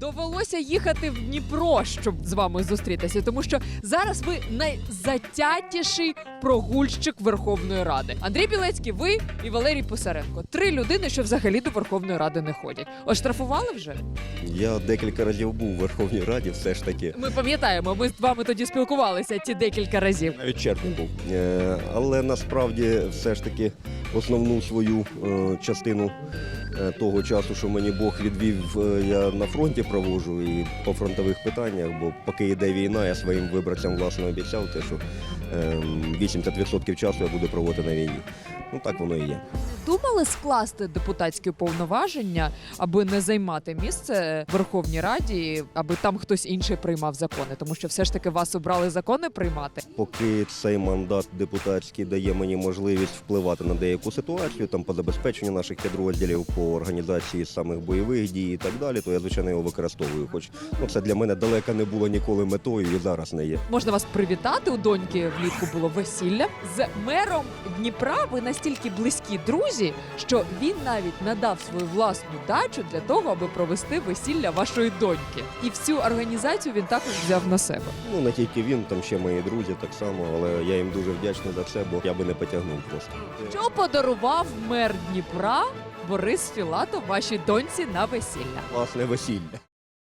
довелося їхати в Дніпро, щоб з вами зустрітися, тому що зараз ви найзатятіший прогульщик Верховної Ради. Андрій Білецький, ви і Валерій Писаренко. Три людини, що взагалі до Верховної Ради не ходять. Оштрафували вже? Я декілька разів був у Верховній Раді, все ж таки. Ми пам'ятаємо, ми з вами тоді спілкувалися ці декілька разів. Навіть черпом був. Е, Але насправді все ж таки основну свою е, частину е, того часу, що мені Бог відвів, е, я на фронті проводжу і по фронтових питаннях, бо поки йде війна, я своїм виборцям власне обіцяв те, що 80% часу я буду проводити на війні. Ну так воно і є. Думали скласти депутатські повноваження, аби не займати місце в Верховній Раді, аби там хтось інший приймав закони, тому що все ж таки вас обрали закони приймати. Поки цей мандат депутатський дає мені можливість впливати на деяку ситуацію, там по забезпеченню наших підрозділів, по організації самих бойових дій і так далі, то я звичайно його використовую. Хоч ну це для мене далеко не було ніколи метою і зараз не є. Можна вас привітати. У доньки влітку було весілля з мером Дніпра. Ви настільки близькі друзі, що він навіть надав свою власну дачу для того, аби провести весілля вашої доньки. І всю організацію він також взяв на себе. Ну не тільки він, там ще мої друзі так само, але я їм дуже вдячний за це, бо я би не потягнув просто. Що подарував мер Дніпра Борис Філатов вашій доньці на весілля? Власне весілля.